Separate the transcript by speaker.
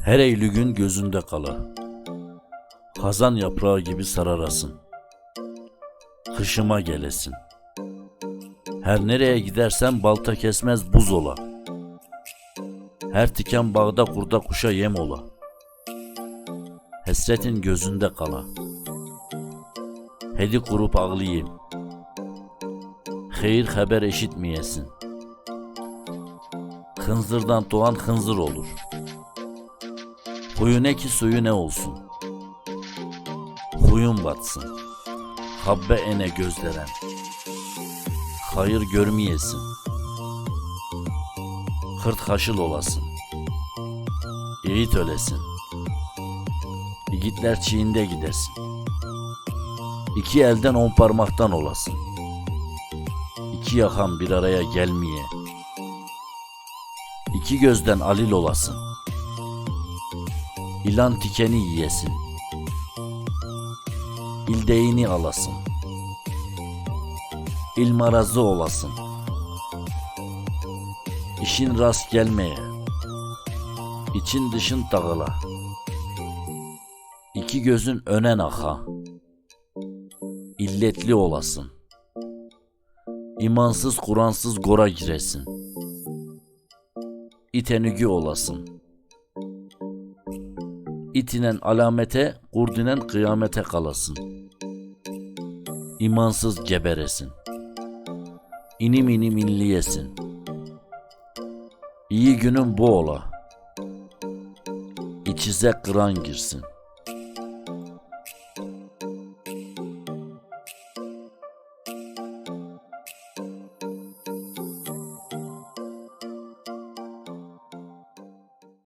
Speaker 1: Her Eylül'ün gözünde kala. Hazan yaprağı gibi sararasın. Kışıma gelesin. Her nereye gidersen balta kesmez buz ola. Her tiken bağda kurda kuşa yem ola. Hasretin gözünde kala. Hedi kurup ağlayayım. Hayır haber eşitmeyesin. Hınzırdan doğan hınzır olur. Huyu ne ki suyu ne olsun. Huyun batsın. Habbe ene gözleren. Hayır görmeyesin. Hırt haşıl olasın. Yiğit ölesin. Yiğitler çiğinde gidersin. İki elden on parmaktan olasın. İki yakan bir araya gelmeye. İki gözden alil olasın. İlan tikeni yiyesin. İldeğini alasın. İlmarazı olasın. İşin rast gelmeye. İçin dışın dağıla. İki gözün önen aha. İlletli olasın. İmansız Kur'ansız gora giresin. İtenügü olasın. İtinen alamete, kurdinen kıyamete kalasın. İmansız geberesin. İnim inim inliyesin. İyi günün bu ola. İçize kıran girsin.